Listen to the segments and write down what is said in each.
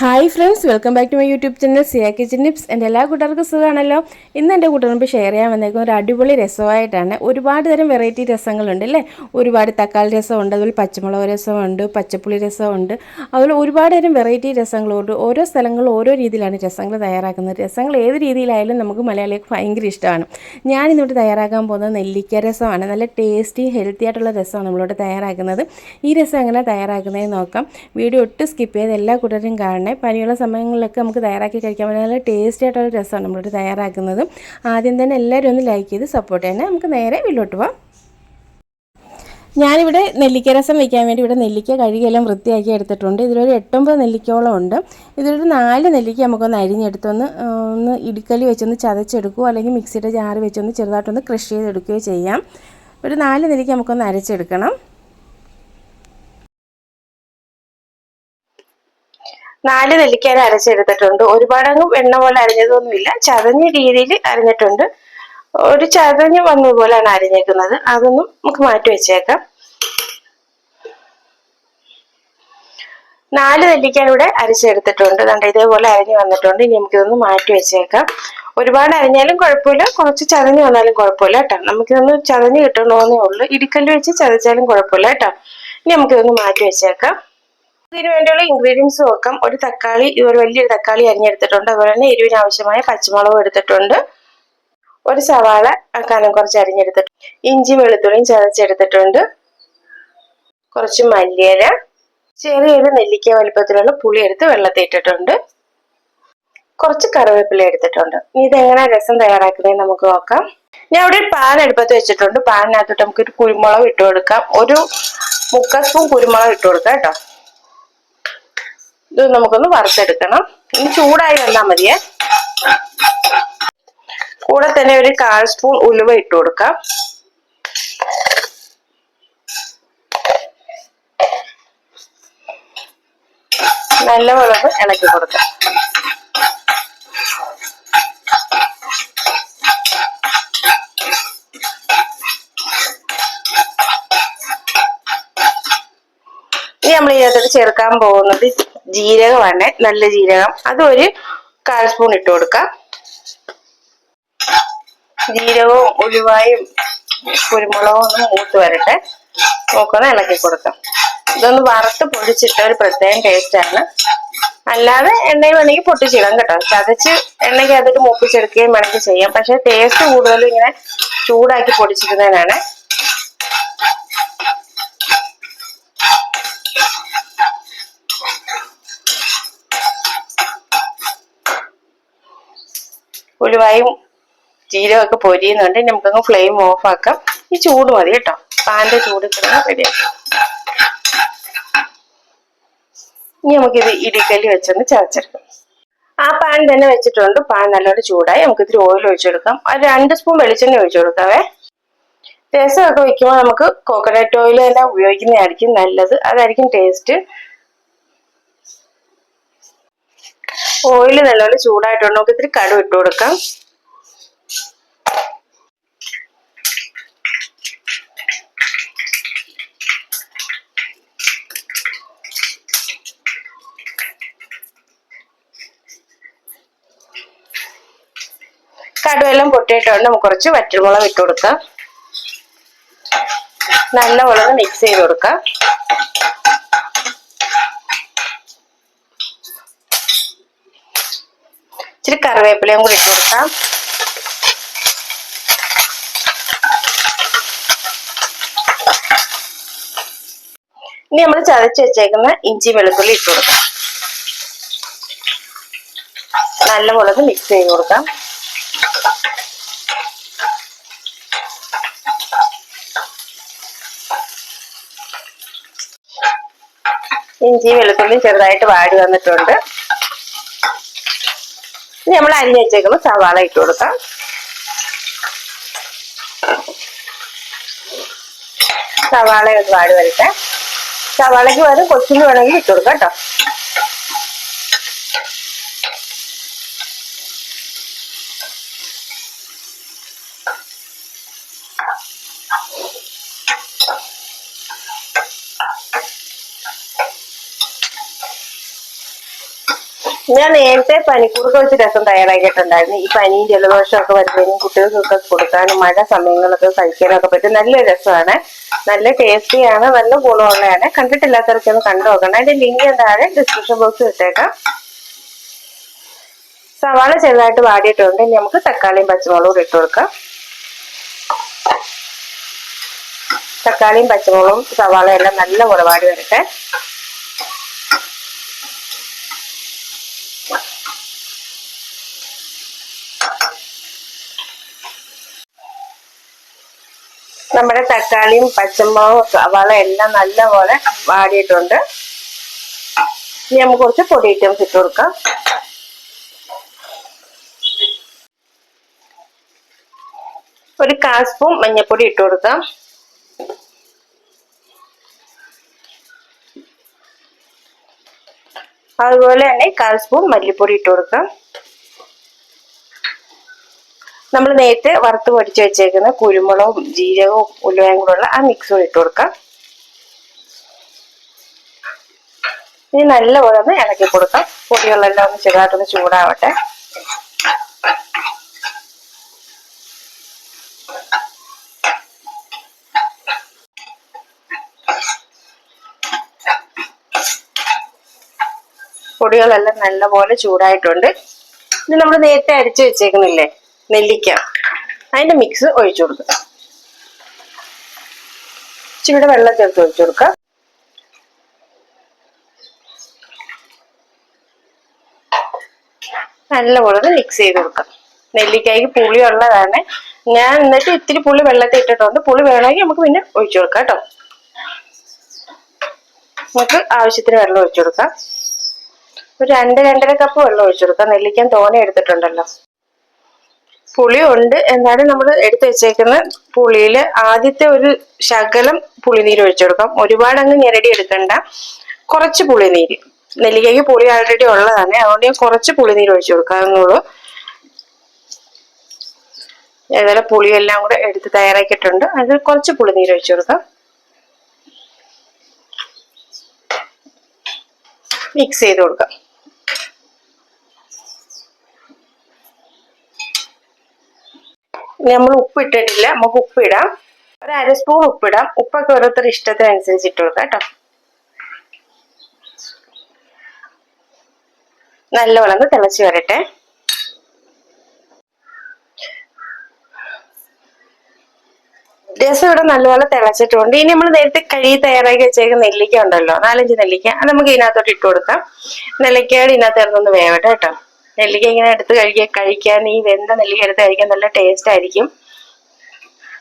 Hi friends welcome back to my YouTube channel Siya kitchen tips എന്റെ എല്ലാ കൂട്ടുകാർക്കും സുഖമാണല്ലോ? ഇന്ന് എന്റെ കൂട്ടുകാർക്ക് ഷെയർ ചെയ്യാൻ വന്നേക്കുന്ന ഒരു അടിപൊളി രസമായിട്ടാണ്. ഒരുപാട് തരം വെറൈറ്റി രസങ്ങളുണ്ട് അല്ലേ? ഒരുപാട് തക്കാളി രസമുണ്ട് അതുപോലെ പച്ചമുളക് രസമുണ്ട് പച്ചപ്പുളി രസമുണ്ട്. അതുപോലെ ഒരുപാട് തരം വെറൈറ്റി രസങ്ങളുണ്ട്. ഓരോ സ്ഥലങ്ങളും ഓരോ രീതിയിലാണ് രസങ്ങൾ തയ്യാറാക്കുന്നത്. രസങ്ങൾ ഏത് രീതിയിലായാലും നമുക്ക് മലയാളികൾക്ക് ഭയങ്കര ഇഷ്ടമാണ്. ഞാനിന്നിവിടെ തയ്യാറാക്കാൻ പോകുന്നത് നെല്ലിക്ക രസമാണ്. നല്ല ടേസ്റ്റി ഹെൽത്തി ആയിട്ടുള്ള രസമാണ് നമ്മളിവിടെ തയ്യാറാക്കുന്നത്. ഈ രസം എങ്ങനെ തയ്യാറാക്കുന്നതെന്ന് നോക്കാം. വീഡിയോ ഒട്ടും സ്കിപ്പ് ചെയ്ത് എല്ലാ കൂട്ടരും കാണണേ പനിയുള്ള സമയങ്ങളിലൊക്കെ നമുക്ക് തയ്യാറാക്കി കഴിക്കാൻ പറ്റുന്ന നല്ല ടേസ്റ്റി ആയിട്ടുള്ള രസമാണ് നമ്മളിവിടെ തയ്യാറാക്കുന്നത്. ആദ്യം തന്നെ എല്ലാവരും ഒന്ന് ലൈക്ക് ചെയ്ത് സപ്പോർട്ട് ചെയ്യണേ. നമുക്ക് നേരെ വീട്ടിലോട്ട് പോവാം. ഞാനിവിടെ നെല്ലിക്ക രസം വയ്ക്കാൻ വേണ്ടി ഇവിടെ നെല്ലിക്ക കഴുകിയെല്ലാം വൃത്തിയാക്കി എടുത്തിട്ടുണ്ട്. ഇതിലൊരു എട്ടൊമ്പത് നെല്ലിക്കോളം ഉണ്ട്. ഇതിലൊരു നാല് നെല്ലിക്ക നമുക്കൊന്ന് അരിഞ്ഞെടുത്തൊന്ന് ഒന്ന് ഇടുക്കലി വെച്ചൊന്ന് ചതച്ചെടുക്കുകയോ അല്ലെങ്കിൽ മിക്സിയുടെ ജാറ് വെച്ചൊന്ന് ചെറുതായിട്ടൊന്ന് ക്രഷ് ചെയ്തെടുക്കുകയോ ചെയ്യാം. ഒരു നാല് നെല്ലിക്ക നമുക്കൊന്ന് അരച്ചെടുക്കണം. നാല് നെല്ലിക്കാൻ അരച്ചെടുത്തിട്ടുണ്ട്. ഒരുപാടങ്ങും എണ്ണ പോലെ അരിഞ്ഞതൊന്നുമില്ല. ചതഞ്ഞ രീതിയിൽ അരിഞ്ഞിട്ടുണ്ട്. ഒരു ചതഞ്ഞ് വന്നതുപോലെയാണ് അരിഞ്ഞേക്കുന്നത്. അതൊന്നും നമുക്ക് മാറ്റി വെച്ചേക്കാം. നാല് നെല്ലിക്കാൻ ഇവിടെ അരച്ചെടുത്തിട്ടുണ്ട്. കണ്ട ഇതേപോലെ അരിഞ്ഞു വന്നിട്ടുണ്ട്. ഇനി നമുക്കിതൊന്ന് മാറ്റി വെച്ചേക്കാം. ഒരുപാട് അരിഞ്ഞാലും കുഴപ്പമില്ല. കുറച്ച് ചതഞ്ഞ് വന്നാലും കുഴപ്പമില്ല കേട്ടോ. നമുക്കിതൊന്ന് ചതഞ്ഞ് കിട്ടണമെന്നേ ഉള്ളൂ. ഇടിക്കല്ല് വെച്ച് ചതച്ചാലും കുഴപ്പമില്ല കേട്ടോ. ഇനി നമുക്കിതൊന്ന് മാറ്റി വെച്ചേക്കാം. ഇതിനു വേണ്ടിയുള്ള ഇൻഗ്രീഡിയൻസ് നോക്കാം. ഒരു തക്കാളി ഒരു വലിയൊരു തക്കാളി അരിഞ്ഞെടുത്തിട്ടുണ്ട്. അതുപോലെ തന്നെ എരിവിന് ആവശ്യമായ പച്ചമുളകും എടുത്തിട്ടുണ്ട്. ഒരു സവാള കനം കുറച്ച് അരിഞ്ഞെടുത്തിട്ടുണ്ട് ഇഞ്ചി വെളുത്തുള്ളിയും ചതച്ചെടുത്തിട്ടുണ്ട്. കുറച്ച് മല്ലിയില ചെറിയൊരു നെല്ലിക്ക വലുപ്പത്തിലുള്ള പുളി എടുത്ത് വെള്ളത്തിൽ ഇട്ടിട്ടുണ്ട്. കുറച്ച് കറിവേപ്പില എടുത്തിട്ടുണ്ട്. ഇനി ഇതെങ്ങനെ രസം തയ്യാറാക്കുന്നതെന്ന് നമുക്ക് നോക്കാം. ഞാൻ ഇവിടെ പാൻ എടുപ്പത്ത് വെച്ചിട്ടുണ്ട്. പാനിനകത്തോട്ട് നമുക്ക് കുരുമുളക് ഇട്ട് കൊടുക്കാം. ഒരു മുക്കാൽ സ്പൂൺ കുരുമുളക് ഇട്ട് കൊടുക്കാം കേട്ടോ. ഇത് നമുക്കൊന്ന് വറുത്തെടുക്കണം. ഇനി ചൂടായി വന്നാൽ മതിയേ. കൂടെ തന്നെ ഒരു കാൽ സ്പൂൺ ഉലുവ ഇട്ട് കൊടുക്കാം. നല്ല വളവ് ഇളക്കി കൊടുക്കാം. ഇനി നമ്മൾ ഇതിനകത്തോട്ട് ചേർക്കാൻ പോകുന്നത് ജീരകമാണ് നല്ല ജീരകം. അതൊരു കാൽ സ്പൂൺ ഇട്ട് കൊടുക്കാം. ജീരകവും ഉലുവായും കുരുമുളകും ഒന്ന് മൂത്ത് വരട്ടെ. നോക്കൊന്ന് ഇളക്കി കൊടുക്കാം. ഇതൊന്ന് വറുത്ത് പൊടിച്ചിട്ട ഒരു പ്രത്യേകം ടേസ്റ്റ് ആണ്. അല്ലാതെ എണ്ണയിൽ വേണമെങ്കിൽ പൊട്ടിച്ചിടാം കേട്ടോ. ചതച്ച് എണ്ണയ്ക്ക് അതിട്ട് മൂപ്പിച്ചെടുക്കുകയും വേണമെങ്കിൽ ചെയ്യാം. പക്ഷെ ടേസ്റ്റ് കൂടുതലും ഇങ്ങനെ ചൂടാക്കി പൊടിച്ചിടുന്നതിനാണ്. ഉലുവായും ജീരകമൊക്കെ പൊരിയുന്നുണ്ട്. നമുക്കങ്ങ് ഫ്ലെയിം ഓഫ് ആക്കാം. ഈ ചൂട് മതി കേട്ടോ. പാന്റെ ചൂട് റെഡിയാക്കാം ഇനി നമുക്കിത് ഇടിക്കല്ലി വെച്ചൊന്ന് ചതച്ചെടുക്കാം. ആ പാൻ തന്നെ വെച്ചിട്ടുണ്ട്. പാൻ നല്ലോണം ചൂടായി നമുക്ക് ഇത്തിരി ഓയിൽ ഒഴിച്ചു കൊടുക്കാം. ഒരു രണ്ട് സ്പൂൺ വെളിച്ചെണ്ണ ഒഴിച്ചു കൊടുക്കാവേ. രസമൊക്കെ വെക്കുമ്പോൾ നമുക്ക് കോക്കനട്ട് ഓയിൽ തന്നെ ഉപയോഗിക്കുന്നതായിരിക്കും നല്ലത്. അതായിരിക്കും ടേസ്റ്റ് ഓയിൽ നല്ലപോലെ ചൂടായിട്ടുണ്ട്. നമുക്ക് ഇത്തിരി കടു ഇട്ട് കൊടുക്കാം. കടുവെല്ലാം പൊട്ടിയിട്ടുണ്ട്. നമുക്ക് കുറച്ച് വറ്റൽമുളക് ഇട്ട് കൊടുക്കാം. നല്ലപോലെ മിക്സ് ചെയ്ത് കൊടുക്കാം. ഇച്ചിരി കറിവേപ്പിലയും കൂടി ഇട്ട് കൊടുക്കാം. ഇനി നമ്മൾ ചതച്ച് വെച്ചേക്കുന്ന ഇഞ്ചി വെളുത്തുള്ളി ഇട്ട് കൊടുക്കാം. നല്ലപോലെ മിക്സ് ചെയ്ത് കൊടുക്കാം. ഇഞ്ചി വെളുത്തുള്ളി ചെറുതായിട്ട് വാടി വന്നിട്ടുണ്ട്. ഇനി നമ്മൾ അരിഞ്ഞ് വെച്ചേക്കുന്ന സവാള ഇട്ട് കൊടുക്കാം. സവാള ഒരുപാട് വരട്ടെ. സവാളയ്ക്ക് വരും കൊച്ചിന് വേണമെങ്കിൽ ഇട്ട് കൊടുക്കാം കേട്ടോ. ഞാൻ നേരത്തെ പനിക്കൂർക്ക വെച്ച് രസം തയ്യാറാക്കിയിട്ടുണ്ടായിരുന്നു. ഈ പനിയും ജലദോഷം ഒക്കെ വരുന്നതിനും കുട്ടികൾക്കൊക്കെ കൊടുക്കാനും മഴ സമയങ്ങളൊക്കെ കഴിക്കാനൊക്കെ പറ്റും. നല്ല രസമാണ്. നല്ല ടേസ്റ്റിയാണ് നല്ല ഗുണമുള്ളതാണ്. കണ്ടിട്ടില്ലാത്തവർക്ക് ഒന്ന് കണ്ടു നോക്കണം. അതിന്റെ ലിങ്ക് താഴെ ഡിസ്ക്രിപ്ഷൻ ബോക്സിൽ ഇട്ടേക്കാം. സവാള ചെറുതായിട്ട് വാടിയിട്ടുണ്ട്. ഇനി നമുക്ക് തക്കാളിയും പച്ചമുളകും ഇട്ട് കൊടുക്കാം. തക്കാളിയും പച്ചമുളകും സവാള എല്ലാം നല്ല മുളവാടി വരട്ടെ. നമ്മുടെ തക്കാളിയും പച്ചമുളകും സവാള എല്ലാം നല്ലപോലെ വാടിയിട്ടുണ്ട്. ഇനി നമുക്ക് കുറച്ച് പൊടി ഐറ്റംസ് ഇട്ട് കൊടുക്കാം. ഒരു കാൽ സ്പൂൺ മഞ്ഞൾപ്പൊടി ഇട്ട് കൊടുക്കാം. അതുപോലെ തന്നെ കാൽ സ്പൂൺ മല്ലിപ്പൊടി ഇട്ട് കൊടുക്കാം. നമ്മൾ നേരത്തെ വറുത്ത് പൊടിച്ച് വെച്ചേക്കുന്ന കുരുമുളകും ജീരകവും ഉലുവയും കൂടെ ഉള്ള ആ മിക്സ് കൂടി ഇട്ട് കൊടുക്കാം. ഇനി നല്ലപോലെ ഒന്ന് ഇളക്കി കൊടുക്കാം. പൊടികളെല്ലാം ഒന്ന് ചെറുതായിട്ടൊന്ന് ചൂടാവട്ടെ. പൊടികളെല്ലാം നല്ലപോലെ ചൂടായിട്ടുണ്ട്. ഇനി നമ്മൾ നേരത്തെ അരിച്ചു വെച്ചേക്കുന്നില്ലേ? നെല്ലിക്ക. അതിന്റെ മിക്സ് ഒഴിച്ചു കൊടുക്കുക. ഇച്ചിരി വെള്ളം ചേർത്ത് ഒഴിച്ചു കൊടുക്കുക. നല്ലപോലെ മിക്സ് ചെയ്ത് കൊടുക്കാം നെല്ലിക്കായ്ക്ക് പുളി ഉള്ളതാണ്. ഞാൻ എന്നിട്ട് ഇത്തിരി പുളി വെള്ളത്തിൽ ഇട്ടിട്ടുണ്ട്. പുളി വേണമെങ്കിൽ നമുക്ക് പിന്നെ ഒഴിച്ചു കൊടുക്കാം കേട്ടോ. നമുക്ക് ആവശ്യത്തിന് വെള്ളം ഒഴിച്ചു കൊടുക്കാം. ഒരു രണ്ട് രണ്ടര കപ്പ് വെള്ളം ഒഴിച്ചു കൊടുക്കാം. നെല്ലിക്കാൻ തോനെ എടുത്തിട്ടുണ്ടല്ലോ. പുളി ഉണ്ട് എന്നാലും നമ്മൾ എടുത്തു വെച്ചേക്കുന്ന പുളിയിൽ ആദ്യത്തെ ഒരു ശകലം പുളിനീര് ഒഴിച്ചു കൊടുക്കാം. ഒരുപാട് അങ്ങ് ഞെരടി എടുക്കണ്ട. കുറച്ച് പുളിനീര്. നെല്ലിക്കയ്ക്ക് പുളി ആൾറെഡി ഉള്ളതാണ്. അതുകൊണ്ട് ഞാൻ കുറച്ച് പുളിനീര് ഒഴിച്ചു കൊടുക്കാവുന്നുള്ളൂ ഏതായാലും പുളിയെല്ലാം കൂടെ എടുത്ത് തയ്യാറാക്കിയിട്ടുണ്ട്. അതിൽ കുറച്ച് പുളിനീര് ഒഴിച്ചു കൊടുക്കാം. മിക്സ് ചെയ്ത് കൊടുക്കാം. നമ്മൾ ഉപ്പ് ഇട്ടിട്ടില്ല. നമുക്ക് ഉപ്പ് ഇടാം. ഒരു അര സ്പൂൺ ഉപ്പിടാം ഉപ്പൊക്കെ ഓരോരുത്തർ ഇഷ്ടത്തിനനുസരിച്ച് ഇട്ട് കൊടുക്കാം കേട്ടോ. നല്ലവണ്ണം ഒന്ന് തിളച്ച് വരട്ടെ. രസം ഇവിടെ നല്ലപോലെ തിളച്ചിട്ടുണ്ട്. ഇനി നമ്മൾ നേരത്തെ കഴുകി തയ്യാറാക്കി വെച്ചേക്കുന്ന നെല്ലിക്ക ഉണ്ടല്ലോ നാലഞ്ച് നെല്ലിക്ക അത് നമുക്ക് ഇതിനകത്തോട്ട് ഇട്ട് കൊടുക്കാം. നെല്ലിക്കയുടെ ഇതിനകത്ത് ഇറങ്ങൊന്ന് വേവട്ടെ കേട്ടോ. നെല്ലിക്ക ഇങ്ങനെ എടുത്ത് കഴിക്കാൻ കഴിക്കാൻ ഈ വെന്ത നെല്ലിക്ക എടുത്ത് കഴിക്കാൻ നല്ല ടേസ്റ്റ് ആയിരിക്കും.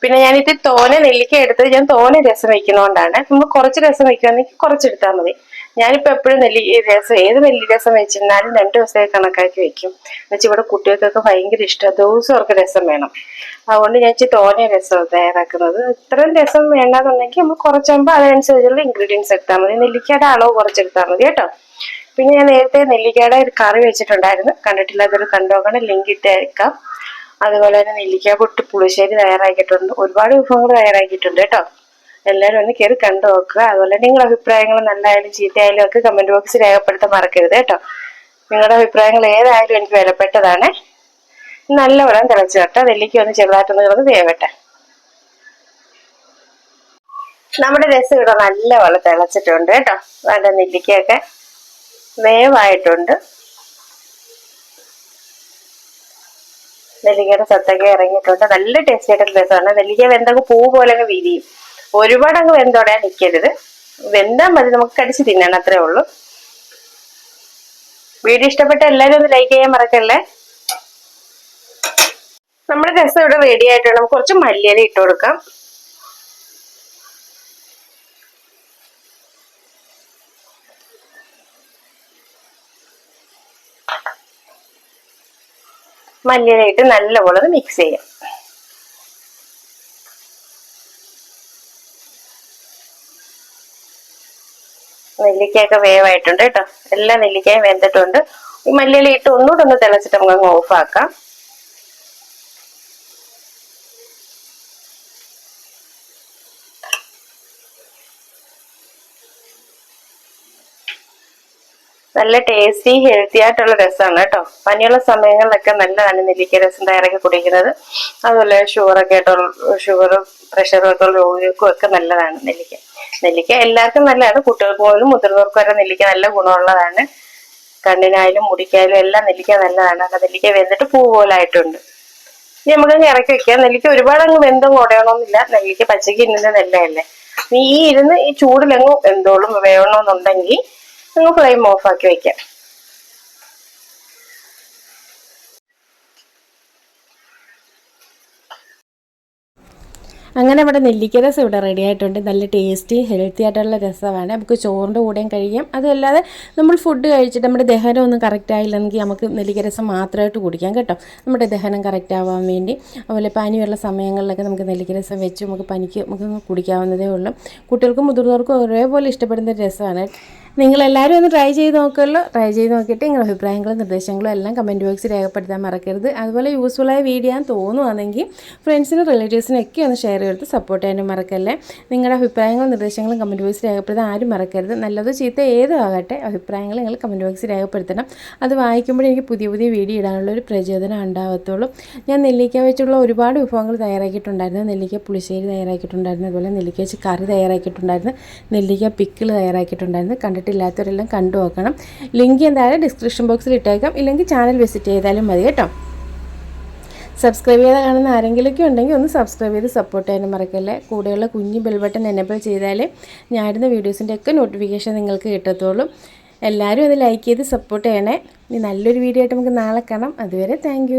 പിന്നെ ഞാൻ ഇത് തോനെ നെല്ലിക്ക എടുത്ത് ഞാൻ തോനെ രസം വെക്കുന്നതുകൊണ്ടാണ് നമ്മൾ കുറച്ച് രസം വെക്കുകയാണെങ്കിൽ കുറച്ചെടുത്താൽ മതി. ഞാനിപ്പോ എപ്പോഴും നെല്ലി രസം ഏത് നെല്ലി രസം വെച്ചിരുന്നാലും രണ്ട് ദിവസത്തേക്ക് കണക്കാക്കി വെക്കും. എന്നുവെച്ചാൽ ഇവിടെ കുട്ടികൾക്കൊക്കെ ഭയങ്കര ഇഷ്ടമാണ് ദിവസം അവർക്ക് രസം വേണം. അതുകൊണ്ട് ഞാൻ ഇച്ചിരി തോനെ രസം തയ്യാറാക്കുന്നത്. ഇത്രയും രസം വേണ്ടാന്നുണ്ടെങ്കിൽ നമ്മൾ കുറച്ചാകുമ്പോൾ അതിനനുസരിച്ചുള്ള ഇൻഗ്രീഡിയൻസ് എടുത്താൽ മതി. നെല്ലിക്കയുടെ അളവ് കുറച്ചെടുത്താൽ മതി കേട്ടോ. പിന്നെ ഞാൻ നേരത്തെ നെല്ലിക്കയുടെ ഒരു കറി വെച്ചിട്ടുണ്ടായിരുന്നു. കണ്ടിട്ടില്ലാത്തൊരു കണ്ടോക്കണം ലിങ്ക് ഇട്ടേക്കാം. അതുപോലെ തന്നെ നെല്ലിക്ക പൊട്ട് പുളിശ്ശേരി തയ്യാറാക്കിയിട്ടുണ്ട്. ഒരുപാട് വിഭവങ്ങൾ തയ്യാറാക്കിയിട്ടുണ്ട് കേട്ടോ. എല്ലാവരും ഒന്ന് കയറി കണ്ടു നോക്കുക. അതുപോലെ നിങ്ങളുടെ അഭിപ്രായങ്ങൾ നല്ലതായാലും ചീത്തയായാലും ഒക്കെ കമന്റ് ബോക്സിൽ രേഖപ്പെടുത്താൻ മറക്കരുത് കേട്ടോ. നിങ്ങളുടെ അഭിപ്രായങ്ങൾ ഏതായാലും എനിക്ക് വിലപ്പെട്ടതാണ്. നല്ല വെള്ളം തിളച്ചു കേട്ടോ നെല്ലിക്ക ഒന്ന് ചെറുതായിട്ടൊന്ന് കിടന്ന് വേവട്ടെ. നമ്മുടെ രസം ഇവിടെ നല്ല വെള്ളം തിളച്ചിട്ടുണ്ട് കേട്ടോ. നല്ല നെല്ലിക്കയൊക്കെ. വേവായിട്ടുണ്ട് നെല്ലിക്കയുടെ സത്തൊക്കെ ഇറങ്ങിയിട്ടുണ്ട്. നല്ല ടേസ്റ്റ് ആയിട്ടുള്ള രസമാണ്. നെല്ലിക്ക വെന്തങ്ങ് പൂ പോലെ അങ്ങ് വിരിയും ഒരുപാട് അങ്ങ് വെന്തോടാൻ നിൽക്കരുത് വെന്താൽ മതി നമുക്ക് കടിച്ച് തിന്നാൻ അത്രേ ഉള്ളൂ. വീഡിയോ ഇഷ്ടപ്പെട്ട എല്ലാവരും ഒന്ന് ലൈക്ക് ചെയ്യാൻ മറക്കല്ലേ? നമ്മുടെ രസം ഇവിടെ റെഡി ആയിട്ടുണ്ട്. നമുക്ക് കുറച്ച് മല്ലിയില ഇട്ട് കൊടുക്കാം. മല്ലിയില ഇട്ട് നല്ലപോലെ ഒന്ന് മിക്സ് ചെയ്യാം. നെല്ലിക്കയൊക്കെ വേവായിട്ടുണ്ട് കേട്ടോ. എല്ലാ നെല്ലിക്കയും വെന്തിട്ടുണ്ട്. ഈ മല്ലിയില ഇട്ട് ഒന്നുകൂടെ ഒന്ന് തിളച്ചിട്ട് നമുക്ക് അങ്ങ് ഓഫ് നല്ല ടേസ്റ്റി ഹെൽത്തി ആയിട്ടുള്ള രസമാണ് കേട്ടോ. പനിയുള്ള സമയങ്ങളിലൊക്കെ നല്ലതാണ് നെല്ലിക്ക രസം തയ്യാറാക്കി കുടിക്കുന്നത്. അതുപോലെ ഷുഗറൊക്കെ ആയിട്ടുള്ള ഷുഗറും പ്രഷറും ഒക്കെ ഉള്ള രോഗികൾക്കും ഒക്കെ നല്ലതാണ് നെല്ലിക്ക. നെല്ലിക്ക എല്ലാവർക്കും നല്ലതാണ്. കുട്ടികൾക്ക് പോലും മുതിർന്നവർക്ക് വരെ നെല്ലിക്ക നല്ല ഗുണമുള്ളതാണ്. കണ്ണിനായാലും മുടിക്കായാലും എല്ലാം നെല്ലിക്ക നല്ലതാണ്. അപ്പൊ നെല്ലിക്ക വെന്തിട്ട് പൂ പോലായിട്ടുണ്ട് ഇനി നമുക്കങ്ങ് ഇറക്കി വെക്കാം. നെല്ലിക്ക ഒരുപാട് അങ്ങ് വെന്തും കുടയണമെന്നില്ല നെല്ലിക്ക പച്ചക്ക് ഇന്നുന്ന നെല്ലയല്ലേ. ഈ ഇരുന്ന് ഈ ചൂടിലങ്ങ് എന്തോളും വേണമെന്നുണ്ടെങ്കിൽ അങ്ങ് ഫ്ലെയിം ഓഫ് വെക്കാം അങ്ങനെ ഇവിടെ നെല്ലിക്ക രസം ഇവിടെ റെഡി ആയിട്ടുണ്ട്. നല്ല ടേസ്റ്റി ഹെൽത്തി ആയിട്ടുള്ള രസമാണ്. നമുക്ക് ചോറിന്റെ കൂടെയും കഴിക്കാം. അതല്ലാതെ നമ്മൾ ഫുഡ് കഴിച്ചിട്ട് നമ്മുടെ ദഹനം ഒന്നും കറക്റ്റ് ആയില്ലെങ്കിൽ നമുക്ക് നെല്ലിക്ക രസം മാത്രമായിട്ട് കുടിക്കാം കേട്ടോ. നമ്മുടെ ദഹനം കറക്റ്റ് ആവാൻ വേണ്ടി. അതുപോലെ പനിയുള്ള സമയങ്ങളിലൊക്കെ നമുക്ക് നെല്ലിക്ക രസം വെച്ച് നമുക്ക് പനിക്ക് നമുക്ക് കുടിക്കാവുന്നതേ ഉള്ളൂ. കുട്ടികൾക്കും മുതിർന്നവർക്കും ഒരേപോലെ ഇഷ്ടപ്പെടുന്ന രസമാണ്. നിങ്ങളെല്ലാവരും ഒന്ന് ട്രൈ ചെയ്ത് നോക്കുമല്ലോ. ട്രൈ ചെയ്ത് നോക്കിയിട്ട് നിങ്ങളുടെ അഭിപ്രായങ്ങളും നിർദ്ദേശങ്ങളും എല്ലാം കമന്റ് ബോക്സിൽ രേഖപ്പെടുത്താൻ മറക്കരുത്. അതുപോലെ യൂസ്ഫുള്ളായ വീഡിയോ ആണെന്ന് തോന്നുവാണെങ്കിൽ ഫ്രണ്ട്സിനും റിലേറ്റീവ്സിനും ഒക്കെ ഒന്ന് ഷെയർ ചെയ്ത് സപ്പോർട്ട് ചെയ്യാനും മറക്കല്ലേ? നിങ്ങളുടെ അഭിപ്രായങ്ങളും നിർദ്ദേശങ്ങളും കമന്റ് ബോക്സിൽ രേഖപ്പെടുത്താൻ ആരും മറക്കരുത്. നല്ലതോ ചീത്ത ഏതും ആകട്ടെ അഭിപ്രായങ്ങൾ നിങ്ങൾ കമന്റ് ബോക്സിൽ രേഖപ്പെടുത്തണം. അത് വായിക്കുമ്പോഴേ എനിക്ക് പുതിയ പുതിയ വീഡിയോ ഇടാനുള്ള ഒരു പ്രചോദനം ഉണ്ടാകത്തുള്ളൂ ഞാൻ നെല്ലിക്ക വെച്ചുള്ള ഒരുപാട് വിഭവങ്ങൾ തയ്യാറാക്കിയിട്ടുണ്ടായിരുന്നു. നെല്ലിക്ക പുളിശ്ശേരി തയ്യാറാക്കിയിട്ടുണ്ടായിരുന്നു. അതുപോലെ നെല്ലിക്ക വെച്ച് കറി തയ്യാറാക്കിയിട്ടുണ്ടായിരുന്നു. നെല്ലിക്ക പിക്കിൾ തയ്യാറാക്കിയിട്ടുണ്ടായിരുന്നു. കണ്ടിട്ടില്ലാത്തവരെല്ലാം കണ്ടു നോക്കണം. ലിങ്ക് എന്തായാലും ഡിസ്ക്രിപ്ഷൻ ബോക്സിൽ ഇട്ടേക്കാം. ഇല്ലെങ്കിൽ ചാനൽ വിസിറ്റ് ചെയ്താലും മതി കേട്ടോ. സബ്സ്ക്രൈബ് ചെയ്ത് കാണുന്ന ആരെങ്കിലുമൊക്കെ ഉണ്ടെങ്കിൽ ഒന്ന് സബ്സ്ക്രൈബ് ചെയ്ത് സപ്പോർട്ട് ചെയ്യാനും മറക്കല്ലേ? കൂടെയുള്ള കുഞ്ഞ് ബെൽ ബട്ടൺ എനേബിൾ ചെയ്താലേ ഞാനിടുന്ന വീഡിയോസിന്റെ ഒക്കെ നോട്ടിഫിക്കേഷൻ നിങ്ങൾക്ക് കിട്ടത്തുള്ളൂ. എല്ലാവരും അത് ലൈക്ക് ചെയ്ത് സപ്പോർട്ട് ചെയ്യണേ. ഇനി നല്ലൊരു വീഡിയോ ആയിട്ട് നമുക്ക് നാളെ കാണാം. അതുവരെ താങ്ക്